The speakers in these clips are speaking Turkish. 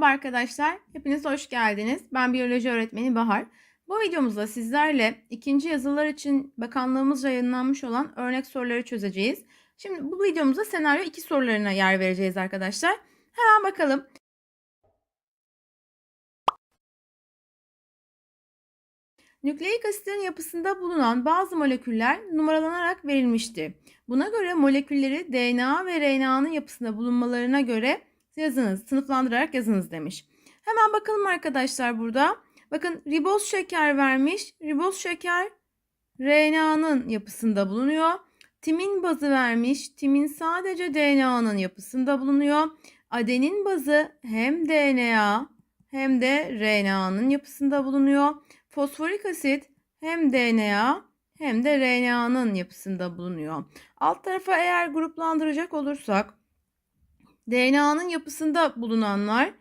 Merhaba arkadaşlar, hepiniz hoş geldiniz. Ben biyoloji öğretmeni Bahar. Bu videomuzda sizlerle ikinci yazılar için bakanlığımızca yayınlanmış olan örnek soruları çözeceğiz. Şimdi bu videomuzda senaryo 2 sorularına yer vereceğiz arkadaşlar. Hemen bakalım. Nükleik asitlerin yapısında bulunan bazı moleküller numaralanarak verilmiştir. Buna göre molekülleri DNA ve RNA'nın yapısında bulunmalarına göre yazınız, sınıflandırarak yazınız demiş. Hemen bakalım arkadaşlar burada. Bakın riboz şeker vermiş. Riboz şeker RNA'nın yapısında bulunuyor. Timin bazı vermiş. Timin sadece DNA'nın yapısında bulunuyor. Adenin bazı hem DNA hem de RNA'nın yapısında bulunuyor. Fosforik asit hem DNA hem de RNA'nın yapısında bulunuyor. Alt tarafa eğer gruplandıracak olursak DNA'nın yapısında bulunanlar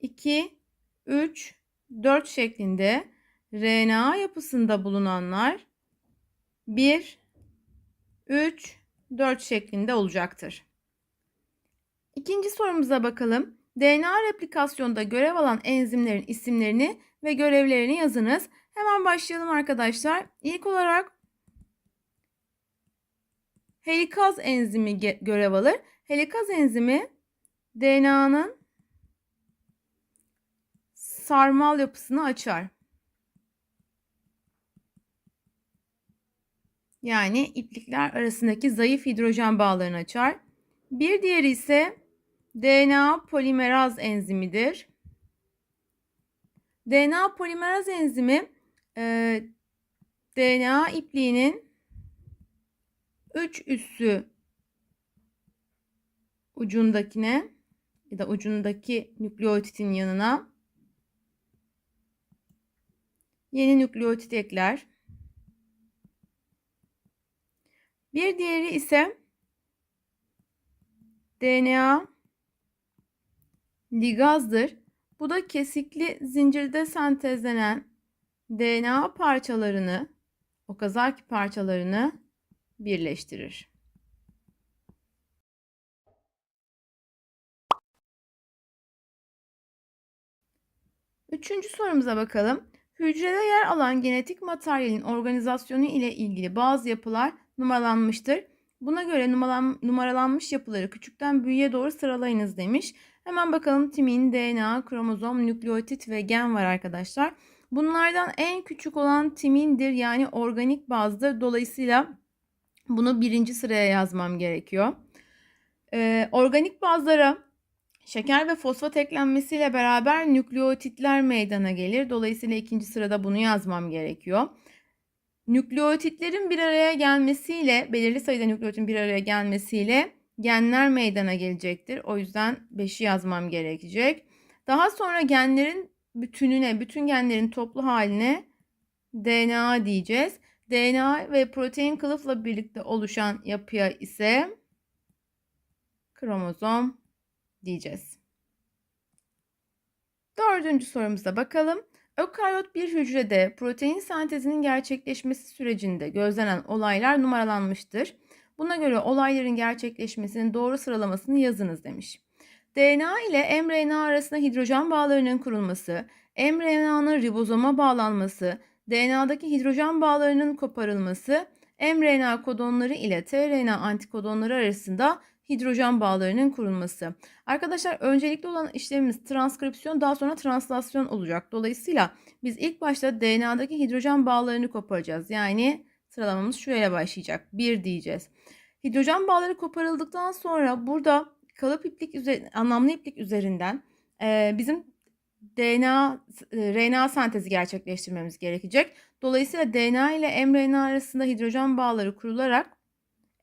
2, 3, 4 şeklinde, RNA yapısında bulunanlar 1, 3, 4 şeklinde olacaktır. İkinci sorumuza bakalım. DNA replikasyonda görev alan enzimlerin isimlerini ve görevlerini yazınız. Hemen başlayalım arkadaşlar. İlk olarak helikaz enzimi görev alır. Helikaz enzimi DNA'nın sarmal yapısını açar. Yani iplikler arasındaki zayıf hidrojen bağlarını açar. Bir diğeri ise DNA polimeraz enzimidir. DNA polimeraz enzimi e, DNA ipliğinin 3 üssü ucundakine ya da ucundaki nükleotitin yanına yeni nükleotit ekler. Bir diğeri ise DNA ligazdır. Bu da kesikli zincirde sentezlenen DNA parçalarını, okazaki parçalarını birleştirir. Üçüncü sorumuza bakalım. Hücrede yer alan genetik materyalin organizasyonu ile ilgili bazı yapılar numaralanmıştır. Buna göre numaralanmış yapıları küçükten büyüğe doğru sıralayınız demiş. Hemen bakalım timin, DNA, kromozom, nükleotit ve gen var arkadaşlar. Bunlardan en küçük olan timindir yani organik bazdır. Dolayısıyla bunu birinci sıraya yazmam gerekiyor. Ee, organik bazlara Şeker ve fosfat eklenmesiyle beraber nükleotitler meydana gelir. Dolayısıyla ikinci sırada bunu yazmam gerekiyor. Nükleotitlerin bir araya gelmesiyle, belirli sayıda nükleotitin bir araya gelmesiyle genler meydana gelecektir. O yüzden 5'i yazmam gerekecek. Daha sonra genlerin bütününe, bütün genlerin toplu haline DNA diyeceğiz. DNA ve protein kılıfla birlikte oluşan yapıya ise kromozom diyeceğiz. Dördüncü sorumuza bakalım. Ökaryot bir hücrede protein sentezinin gerçekleşmesi sürecinde gözlenen olaylar numaralanmıştır. Buna göre olayların gerçekleşmesinin doğru sıralamasını yazınız demiş. DNA ile mRNA arasında hidrojen bağlarının kurulması, mRNA'nın ribozoma bağlanması, DNA'daki hidrojen bağlarının koparılması, mRNA kodonları ile tRNA antikodonları arasında hidrojen bağlarının kurulması. Arkadaşlar öncelikli olan işlemimiz transkripsiyon daha sonra translasyon olacak. Dolayısıyla biz ilk başta DNA'daki hidrojen bağlarını koparacağız. Yani sıralamamız şuraya başlayacak. 1 diyeceğiz. Hidrojen bağları koparıldıktan sonra burada kalıp iplik üzeri, anlamlı iplik üzerinden e, bizim DNA, e, RNA sentezi gerçekleştirmemiz gerekecek. Dolayısıyla DNA ile mRNA arasında hidrojen bağları kurularak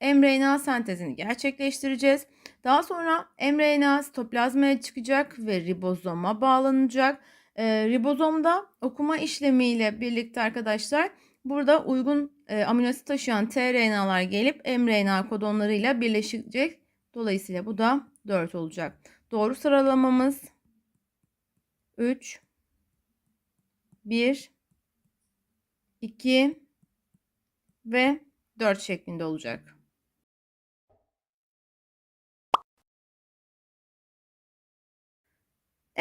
mRNA sentezini gerçekleştireceğiz. Daha sonra mRNA sitoplazmaya çıkacak ve ribozoma bağlanacak. E, ribozomda okuma işlemiyle birlikte arkadaşlar burada uygun e, aminoasit taşıyan tRNA'lar gelip mRNA kodonlarıyla birleşecek. Dolayısıyla bu da 4 olacak. Doğru sıralamamız 3 1 2 ve 4 şeklinde olacak.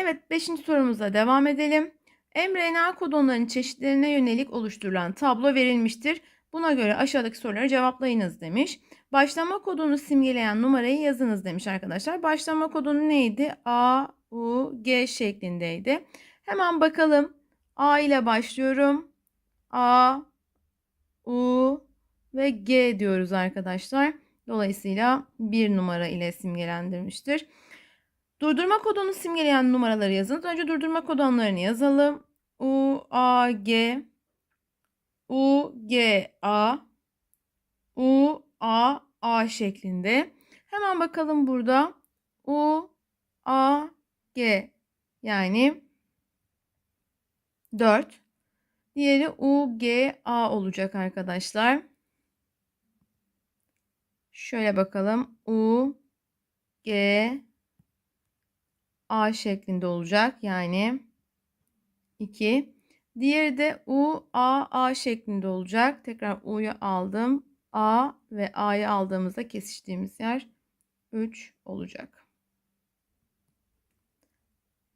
Evet 5. sorumuza devam edelim. mRNA kodonlarının çeşitlerine yönelik oluşturulan tablo verilmiştir. Buna göre aşağıdaki soruları cevaplayınız demiş. Başlama kodunu simgeleyen numarayı yazınız demiş arkadaşlar. Başlama kodunu neydi? A, U, G şeklindeydi. Hemen bakalım. A ile başlıyorum. A, U ve G diyoruz arkadaşlar. Dolayısıyla bir numara ile simgelendirmiştir. Durdurma kodunu simgeleyen numaraları yazınız. Önce durdurma kodonlarını yazalım. U, A, G, U, G, A, U, A, A şeklinde. Hemen bakalım burada. U, A, G yani 4. Diğeri U, G, A olacak arkadaşlar. Şöyle bakalım. U, G, A şeklinde olacak. Yani 2. Diğeri de U, A, A şeklinde olacak. Tekrar U'yu aldım. A ve A'yı aldığımızda kesiştiğimiz yer 3 olacak.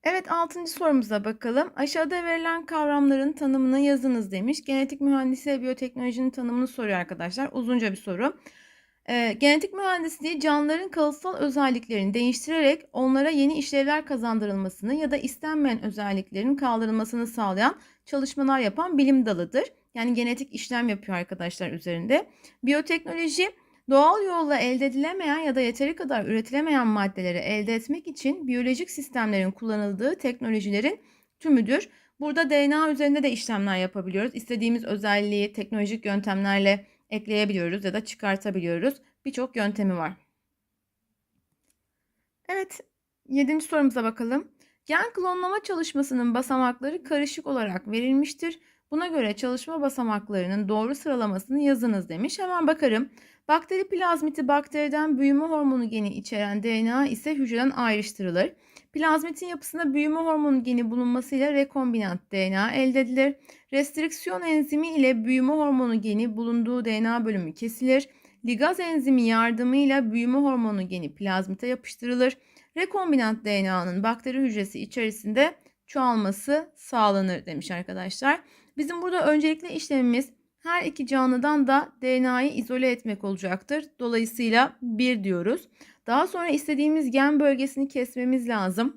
Evet 6. sorumuza bakalım. Aşağıda verilen kavramların tanımını yazınız demiş. Genetik mühendisliği ve biyoteknolojinin tanımını soruyor arkadaşlar. Uzunca bir soru. Ee, genetik mühendisliği canlıların kalıtsal özelliklerini değiştirerek onlara yeni işlevler kazandırılmasını ya da istenmeyen özelliklerin kaldırılmasını sağlayan çalışmalar yapan bilim dalıdır. Yani genetik işlem yapıyor arkadaşlar üzerinde. Biyoteknoloji doğal yolla elde edilemeyen ya da yeteri kadar üretilemeyen maddeleri elde etmek için biyolojik sistemlerin kullanıldığı teknolojilerin tümüdür. Burada DNA üzerinde de işlemler yapabiliyoruz. İstediğimiz özelliği teknolojik yöntemlerle ekleyebiliyoruz ya da çıkartabiliyoruz. Birçok yöntemi var. Evet, yedinci sorumuza bakalım. Gen klonlama çalışmasının basamakları karışık olarak verilmiştir. Buna göre çalışma basamaklarının doğru sıralamasını yazınız demiş. Hemen bakarım. Bakteri plazmiti bakteriden büyüme hormonu geni içeren DNA ise hücreden ayrıştırılır. Plazmitin yapısında büyüme hormonu geni bulunmasıyla rekombinant DNA elde edilir. Restriksiyon enzimi ile büyüme hormonu geni bulunduğu DNA bölümü kesilir. Ligaz enzimi yardımıyla büyüme hormonu geni plazmite yapıştırılır. Rekombinant DNA'nın bakteri hücresi içerisinde çoğalması sağlanır demiş arkadaşlar. Bizim burada öncelikli işlemimiz her iki canlıdan da DNA'yı izole etmek olacaktır. Dolayısıyla 1 diyoruz. Daha sonra istediğimiz gen bölgesini kesmemiz lazım.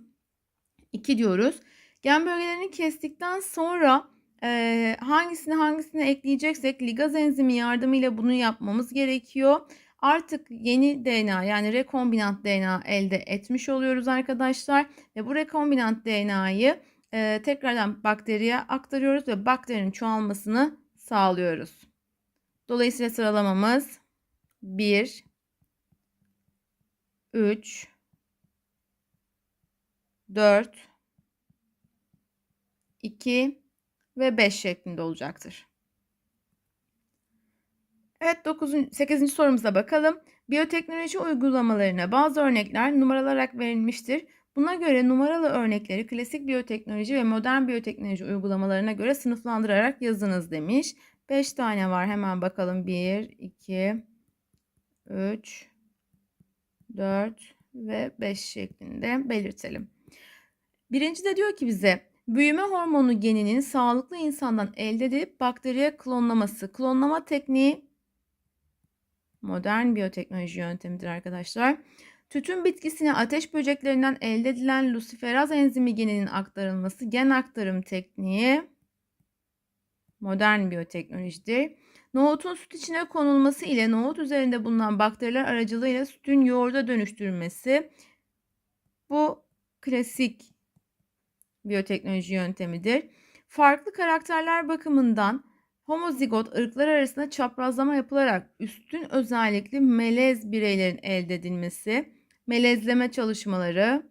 2 diyoruz. Gen bölgelerini kestikten sonra e, hangisini hangisine ekleyeceksek ligaz enzimi yardımıyla bunu yapmamız gerekiyor. Artık yeni DNA yani rekombinant DNA elde etmiş oluyoruz arkadaşlar. Ve bu rekombinant DNA'yı e, tekrardan bakteriye aktarıyoruz ve bakterinin çoğalmasını sağlıyoruz. Dolayısıyla sıralamamız 1, 3, 4, 2 ve 5 şeklinde olacaktır. Evet 9. 8. sorumuza bakalım. Biyoteknoloji uygulamalarına bazı örnekler numaralarak verilmiştir. Buna göre numaralı örnekleri klasik biyoteknoloji ve modern biyoteknoloji uygulamalarına göre sınıflandırarak yazınız demiş. 5 tane var hemen bakalım. 1, 2, 3, 4 ve 5 şeklinde belirtelim. Birinci de diyor ki bize büyüme hormonu geninin sağlıklı insandan elde edilip bakteriye klonlaması. Klonlama tekniği modern biyoteknoloji yöntemidir arkadaşlar. Tütün bitkisine ateş böceklerinden elde edilen luciferaz enzimi geninin aktarılması gen aktarım tekniği modern biyoteknolojidir. Nohutun süt içine konulması ile nohut üzerinde bulunan bakteriler aracılığıyla sütün yoğurda dönüştürülmesi bu klasik biyoteknoloji yöntemidir. Farklı karakterler bakımından homozigot ırklar arasında çaprazlama yapılarak üstün özellikli melez bireylerin elde edilmesi, melezleme çalışmaları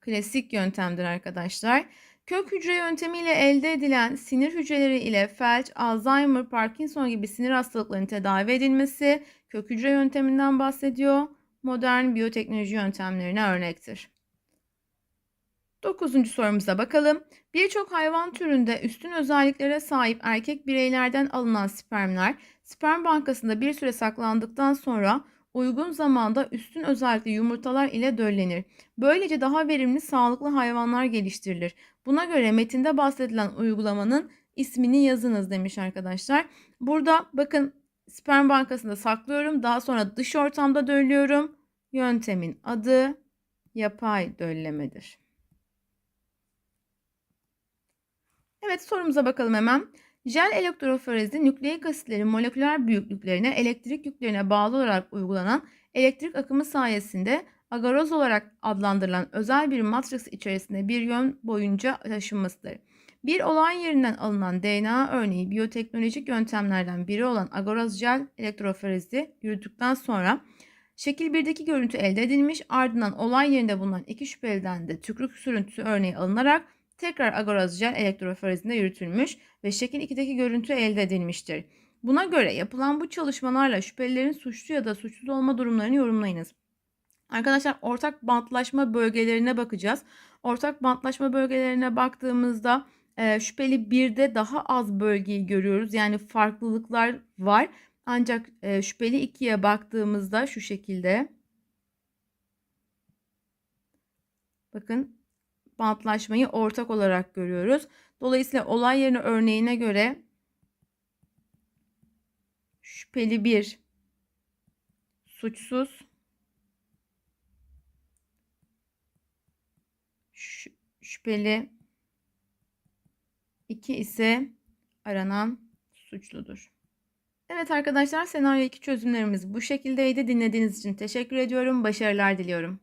klasik yöntemdir arkadaşlar. Kök hücre yöntemiyle elde edilen sinir hücreleri ile felç, Alzheimer, Parkinson gibi sinir hastalıklarının tedavi edilmesi kök hücre yönteminden bahsediyor. Modern biyoteknoloji yöntemlerine örnektir. Dokuzuncu sorumuza bakalım. Birçok hayvan türünde üstün özelliklere sahip erkek bireylerden alınan spermler sperm bankasında bir süre saklandıktan sonra uygun zamanda üstün özellikle yumurtalar ile döllenir. Böylece daha verimli sağlıklı hayvanlar geliştirilir. Buna göre metinde bahsedilen uygulamanın ismini yazınız demiş arkadaşlar. Burada bakın sperm bankasında saklıyorum. Daha sonra dış ortamda döllüyorum. Yöntemin adı yapay döllemedir. Evet sorumuza bakalım hemen. Jel elektroforezi nükleik asitlerin moleküler büyüklüklerine elektrik yüklerine bağlı olarak uygulanan elektrik akımı sayesinde agaroz olarak adlandırılan özel bir matrix içerisinde bir yön boyunca taşınmasıdır. Bir olay yerinden alınan DNA örneği biyoteknolojik yöntemlerden biri olan agaroz jel elektroforezi yürüttükten sonra şekil 1'deki görüntü elde edilmiş ardından olay yerinde bulunan iki şüpheliden de tükürük sürüntüsü örneği alınarak tekrar agaroz jel elektroforezinde yürütülmüş ve şekil 2'deki görüntü elde edilmiştir. Buna göre yapılan bu çalışmalarla şüphelilerin suçlu ya da suçsuz olma durumlarını yorumlayınız. Arkadaşlar ortak bantlaşma bölgelerine bakacağız. Ortak bantlaşma bölgelerine baktığımızda e, şüpheli 1'de daha az bölgeyi görüyoruz. Yani farklılıklar var. Ancak e, şüpheli 2'ye baktığımızda şu şekilde bakın bantlaşmayı ortak olarak görüyoruz. Dolayısıyla olay yerine örneğine göre şüpheli 1 suçsuz şüpheli 2 ise aranan suçludur. Evet arkadaşlar senaryo 2 çözümlerimiz bu şekildeydi. Dinlediğiniz için teşekkür ediyorum. Başarılar diliyorum.